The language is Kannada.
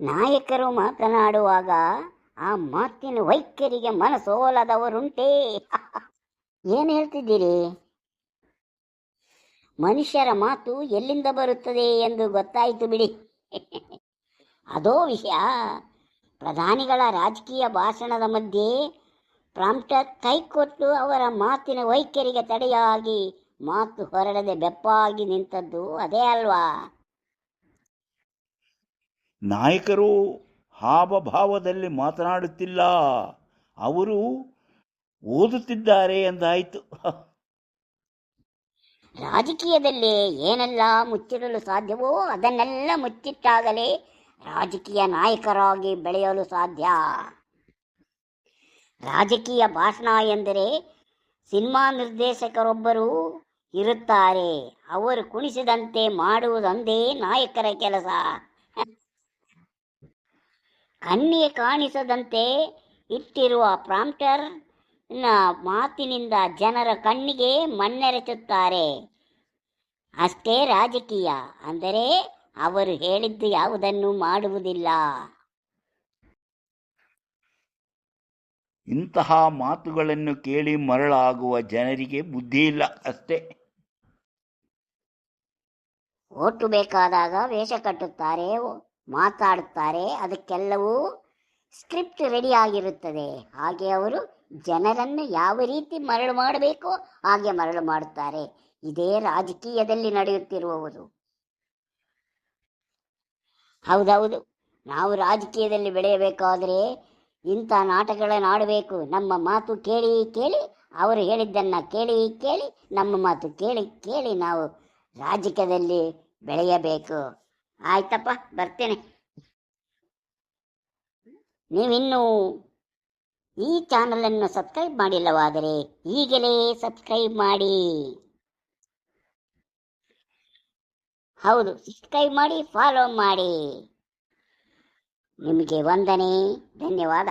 ನಾಯಕರು ಮಾತನಾಡುವಾಗ ಆ ಮಾತಿನ ವೈಖರಿಗೆ ಮನಸೋಲದವರುಂಟೇ. ಏನು ಹೇಳ್ತಿದ್ದೀರಿ? ಮನುಷ್ಯರ ಮಾತು ಎಲ್ಲಿಂದ ಬರುತ್ತದೆ ಎಂದು ಗೊತ್ತಾಯಿತು ಬಿಡಿ. ಅದೋ ವಿಷಯ. ಪ್ರಧಾನಿಗಳ ರಾಜಕೀಯ ಭಾಷಣದ ಮಧ್ಯೆ ಪ್ರಾಂಪ್ಟರ್ ಕೈಕೊಟ್ಟು ಅವರ ಮಾತಿನ ವೈಖರಿಗೆ ತಡೆಯಾಗಿ ಮಾತು ಹೊರಡದೆ ಬೆಪ್ಪಾಗಿ ನಿಂತದ್ದು ಅದೇ ಅಲ್ವಾ? ನಾಯಕರು ಹಾವಭಾವದಲ್ಲಿ ಮಾತನಾಡುತ್ತಿಲ್ಲ. ಅವರು ಓದುತ್ತಿದ್ದಾರೆ ಎಂದಾಯಿತು. ರಾಜಕೀಯದಲ್ಲಿ ಏನೆಲ್ಲ ಮುಚ್ಚಿಡಲು ಸಾಧ್ಯವೋ ಅದನ್ನೆಲ್ಲ ಮುಚ್ಚಿಟ್ಟಾಗಲೇ ರಾಜಕೀಯ ನಾಯಕರಾಗಿ ಬೆಳೆಯಲು ಸಾಧ್ಯ. ರಾಜಕೀಯ ಭಾಷಣ ಎಂದರೆ ಸಿನಿಮಾ ನಿರ್ದೇಶಕರೊಬ್ಬರು ಇರುತ್ತಾರೆ. ಅವರು ಕುಣಿಸಿದಂತೆ ಮಾಡುವುದೊಂದೇ ನಾಯಕರ ಕೆಲಸ. ಕಣ್ಣಿಗೆ ಕಾಣಿಸದಂತೆ ಇಟ್ಟಿರುವ ಪ್ರಾಂಪ್ಟರ್ನ ಮಾತಿನಿಂದ ಜನರ ಕಣ್ಣಿಗೆ ಮಣ್ಣೆರಚುತ್ತಾರೆ. ಅಷ್ಟೇ ರಾಜಕೀಯ ಅಂದರೆ ಅವರು ಹೇಳಿದ್ದು ಯಾವುದನ್ನು ಮಾಡುವುದಿಲ್ಲ. ಇಂತಹ ಮಾತುಗಳನ್ನು ಕೇಳಿ ಮರಳಾಗುವ ಜನರಿಗೆ ಬುದ್ಧಿ ಇಲ್ಲ ಅಷ್ಟೇ. ಓಟು ಬೇಕಾದಾಗ ವೇಷ ಕಟ್ಟುತ್ತಾರೆ. ಮಾತಾಡುತ್ತಾರೆ. ಅದಕ್ಕೆಲ್ಲವೂ ಸ್ಕ್ರಿಪ್ಟ್ ರೆಡಿ ಆಗಿರುತ್ತದೆ. ಹಾಗೆ ಅವರು ಜನರನ್ನು ಯಾವ ರೀತಿ ಮರಳು ಮಾಡಬೇಕೋ ಹಾಗೆ ಮರಳು ಮಾಡುತ್ತಾರೆ. ಇದೇ ರಾಜಕೀಯದಲ್ಲಿ ನಡೆಯುತ್ತಿರುವವರು. ಹೌದೌದು, ನಾವು ರಾಜಕೀಯದಲ್ಲಿ ಬೆಳೆಯಬೇಕಾದರೆ ಇಂಥ ನಾಟಕಗಳನ್ನು ಆಡಬೇಕು ನಮ್ಮ ಮಾತು ಕೇಳಿ ಕೇಳಿ ಅವರು ಹೇಳಿದ್ದನ್ನು ಕೇಳಿ ಕೇಳಿ ನಮ್ಮ ಮಾತು ಕೇಳಿ ಕೇಳಿ ನಾವು ರಾಜಕೀಯದಲ್ಲಿ ಬೆಳೆಯಬೇಕು. ಆಯ್ತಪ್ಪ, ಬರ್ತೇನೆ. ನೀವಿನ್ನೂ ಈ ಚಾನಲನ್ನು ಸಬ್ಸ್ಕ್ರೈಬ್ ಮಾಡಿಲ್ಲವಾದರೆ ಈಗಲೇ ಸಬ್ಸ್ಕ್ರೈಬ್ ಮಾಡಿ. ಹೌದು, ಸಬ್ಸ್ಕ್ರೈಬ್ ಮಾಡಿ, ಫಾಲೋ ಮಾಡಿ. ನಿಮಗೆ ವಂದನೆ, ಧನ್ಯವಾದ.